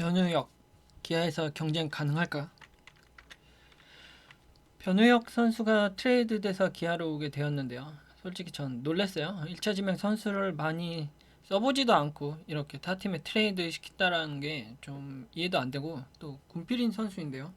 변우혁 기아에서 경쟁 가능할까? 변우혁 선수가 트레이드돼서 기아로 오게 되었는데요. 솔직히 전 놀랐어요. 1차 지명 선수를 많이 써보지도 않고 이렇게 타 팀에 트레이드 시켰다라는 게 좀 이해도 안 되고 또 군필인 선수인데요.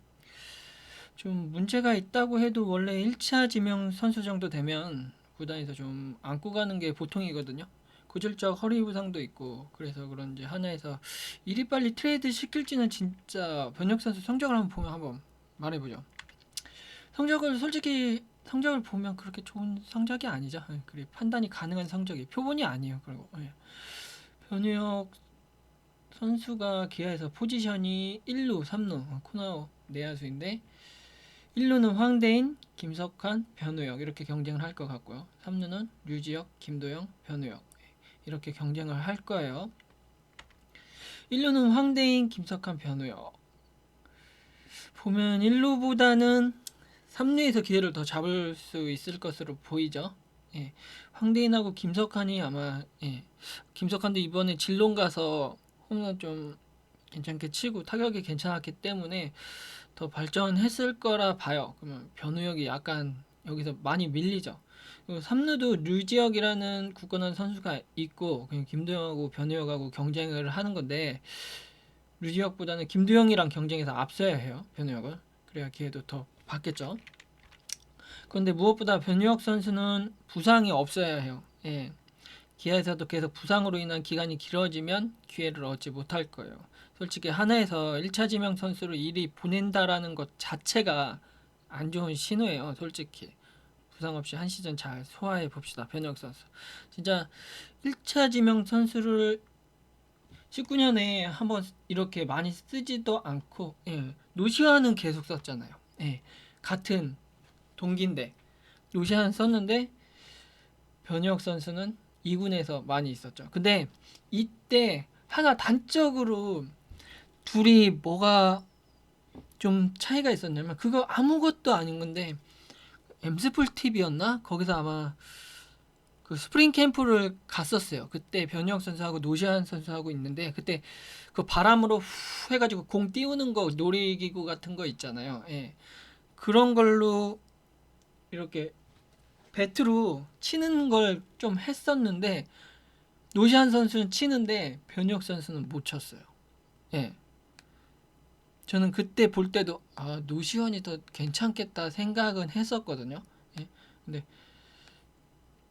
좀 문제가 있다고 해도 원래 1차 지명 선수 정도 되면 구단에서 좀 안고 가는 게 보통이거든요. 고질적 허리 부상도 있고 그래서 그런지 하나에서 이리 빨리 트레이드 시킬지는 진짜 변혁 선수 성적을 한번 보면 한번 말해보죠. 성적을 솔직히 성적을 보면 그렇게 좋은 성적이 아니죠. 예, 그리 판단이 가능한 성적이 표본이 아니에요. 그리고 예. 변혁 선수가 기아에서 포지션이 1루, 3루, 코너 내야수인데 1루는 황대인, 김석환, 변우혁 이렇게 경쟁을 할 것 같고요. 3루는 류지혁, 김도영, 변우혁 이렇게 경쟁을 할 거예요. 1루는 황대인, 김석환, 변우혁 보면 1루보다는 3루에서 기회를 더 잡을 수 있을 것으로 보이죠. 예. 황대인하고 김석환이 아마 예. 김석환도 이번에 진롱 가서 홈런 좀 괜찮게 치고 타격이 괜찮았기 때문에 더 발전했을 거라 봐요. 그러면 변우혁이 약간 여기서 많이 밀리죠. 3루도 류지혁이라는 굳건한 선수가 있고 그냥 김도영하고 변우혁하고 경쟁을 하는 건데 류지혁보다는 김도영이랑 경쟁에서 앞서야 해요. 변우혁을. 그래야 기회도 더 받겠죠. 그런데 무엇보다 변우혁 선수는 부상이 없어야 해요. 예. 기아에서도 계속 부상으로 인한 기간이 길어지면 기회를 얻지 못할 거예요. 솔직히 하나에서 1차 지명 선수를 이리 보낸다라는 것 자체가 안 좋은 신호예요. 솔직히 부상 없이 한 시즌 잘 소화해 봅시다. 변혁 선수. 진짜 1차 지명 선수를 19년에 한번 이렇게 많이 쓰지도 않고 예. 노시환은 계속 썼잖아요. 예. 같은 동기인데 노시환 썼는데 변혁 선수는 2군에서 많이 있었죠. 근데 이때 하나 단적으로 둘이 뭐가 좀 차이가 있었냐면 그거 아무것도 아닌 건데 엠스풀 TV였나? 거기서 아마 그 스프링 캠프를 갔었어요. 그때 변혁 선수하고 노시안 선수하고 있는데 그때 그 바람으로 후 해가지고 공 띄우는 거 놀이기구 같은 거 있잖아요. 예. 그런 걸로 이렇게 배트로 치는 걸 좀 했었는데 노시안 선수는 치는데 변혁 선수는 못 쳤어요. 예. 저는 그때 볼 때도 아 노시원이 더 괜찮겠다 생각은 했었거든요. 예. 근데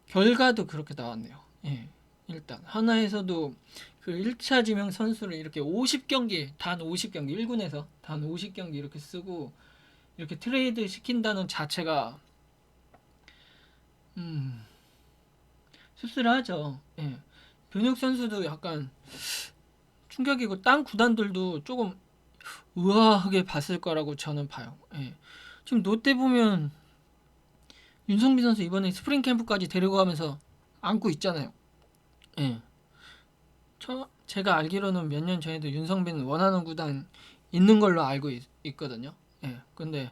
결과도 그렇게 나왔네요. 예. 일단 하나에서도 그 1차 지명 선수를 이렇게 50경기 단 50경기 1군에서 단 50경기 이렇게 쓰고 이렇게 트레이드 시킨다는 자체가 음 씁쓸하죠. 예. 변혁 선수도 약간 충격이고 딴 구단들도 조금 우아하게 봤을 거라고 저는 봐요. 예. 지금 롯데 보면 윤성빈 선수 이번에 스프링 캠프까지 데리고 가면서 안고 있잖아요. 예. 저 제가 알기로는 몇 년 전에도 윤성빈 원하는 구단 있는 걸로 알고 있, 있거든요. 예. 근데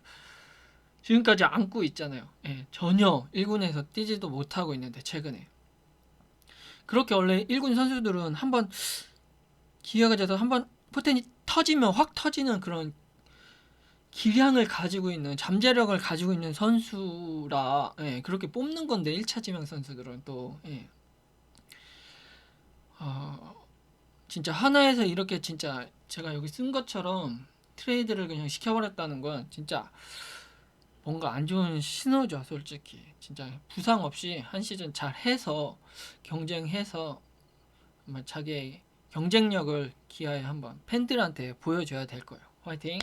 지금까지 안고 있잖아요. 예. 전혀 1군에서 뛰지도 못하고 있는데 최근에 그렇게 원래 1군 선수들은 한번 기회가 돼서 한번 포텐이 터지면 확 터지는 그런 기량을 가지고 있는 잠재력을 가지고 있는 선수라 예, 그렇게 뽑는 건데 1차 지명 선수들은 또 예. 어, 진짜 하나에서 이렇게 진짜 제가 여기 쓴 것처럼 트레이드를 그냥 시켜버렸다는 건 진짜 뭔가 안 좋은 신호죠 솔직히 진짜 부상 없이 한 시즌 잘 해서 경쟁해서 정말 자기의 경쟁력을 기아에 한번 팬들한테 보여줘야 될 거예요. 화이팅